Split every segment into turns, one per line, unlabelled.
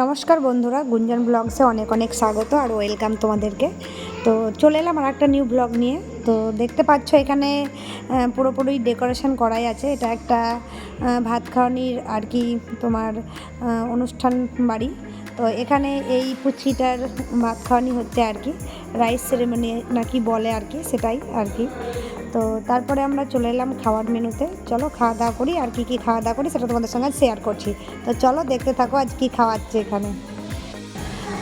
নমস্কার বন্ধুরা, গুঞ্জন ব্লগসে অনেক অনেক স্বাগত আর ওয়েলকাম তোমাদেরকে। তো চলে এলাম আর একটা নিউ ব্লগ নিয়ে। তো দেখতে পাচ্ছ এখানে পুরোপুরি ডেকোরেশন করাই আছে। এটা একটা ভাত খাওয়ানির আর কি তোমার অনুষ্ঠান বাড়ি। তো এখানে এই পুচিটার ভাত খাওয়ানি হচ্ছে আর কি, রাইস সেরেমনি নাকি বলে আর কি, সেটাই আর কি। তো তারপরে আমরা চলে এলাম খাওয়ার মেনুতে। চলো খাওয়া দাওয়া করি আর কি কি খাওয়া দাওয়া করি সেটা তোমাদের সঙ্গে শেয়ার করছি। তো চলো দেখতে থাকো আজ কি খাওয়াচ্ছে এখানে।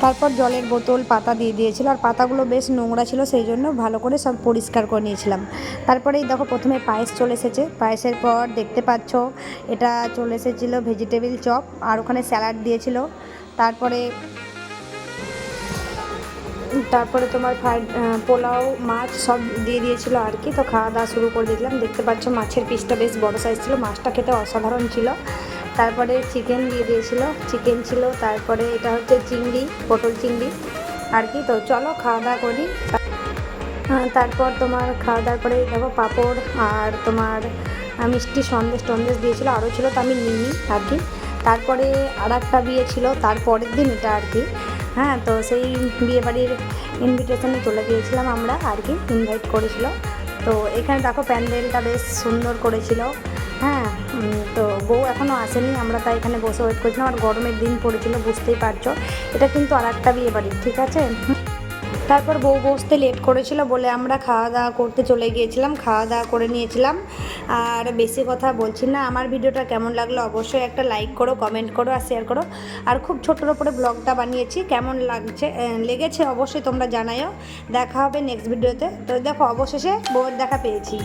তারপর জলের বোতল, পাতা দিয়ে দিয়েছিল আর পাতাগুলো বেশ নোংরা ছিল সেই জন্য ভালো করে সব পরিষ্কার করে নিয়েছিলাম। তারপরেই দেখো প্রথমে পায়েস চলে এসেছে। পায়েসের পর দেখতে পাচ্ছ এটা চলে এসেছিল ভেজিটেবিল চপ আর ওখানে স্যালাড দিয়েছিল। তারপরে তারপরে তোমার ফ্রাইড পোলাও, মাছ সব দিয়ে দিয়েছিল আর কি। তো খাওয়া দাওয়া শুরু করে দিয়েছিলাম দেখতে পাচ্ছ মাছের পিসটা বেশ বড় সাইজ ছিল। মাছটা খেতে অসাধারণ ছিল। তারপরে চিকেন দিয়ে দিয়েছিল। চিকেন ছিল, তারপরে এটা হচ্ছে চিংড়ি, পটল চিংড়ি আর কি। তো চলো খাওয়া দাওয়া করি। তারপর তোমার খাওয়া দাওয়ার পরে দেখো পাঁপড় আর তোমার মিষ্টি সন্দেশ টন্দেশ দিয়েছিল। আরও ছিল তো আমি নিইনি আর কি। তারপরে আর একটা বিয়ে ছিল তার পরের দিন এটা আর কি। হ্যাঁ তো সেই বিয়েবাড়ির ইনভিটেশনে চলে গিয়েছিলাম আমরা, আর কি ইনভাইট করেছিল। তো এখানে দেখো প্যান্ডেলটা বেশ সুন্দর করেছিল। হ্যাঁ তো বউ এখনও আসেনি, আমরা তাই এখানে বসে ওয়েট করছিলাম। আর গরমের দিন পড়েছিল, বুঝতেই পারছ। এটা কিন্তু আর একটা বিয়েবাড়ি, ঠিক আছে? তারপর বউ বসতে লেট করেছিল বলে আমরা খাওয়া দাওয়া করতে চলে গিয়েছিলাম, খাওয়া দাওয়া করে নিয়েছিলাম। আর বেশি কথা বলছি না, আমার ভিডিওটা কেমন লাগল অবশ্যই একটা লাইক করো, কমেন্ট করো আর শেয়ার করো। আর খুব ছোটোর ওপরে ব্লগটা বানিয়েছি, কেমন লাগছে লেগেছে অবশ্যই তোমরা জানাইও। দেখা হবে নেক্সট ভিডিওতে তো দেখো, অবশেষে বউয়ের দেখা পেয়েছি।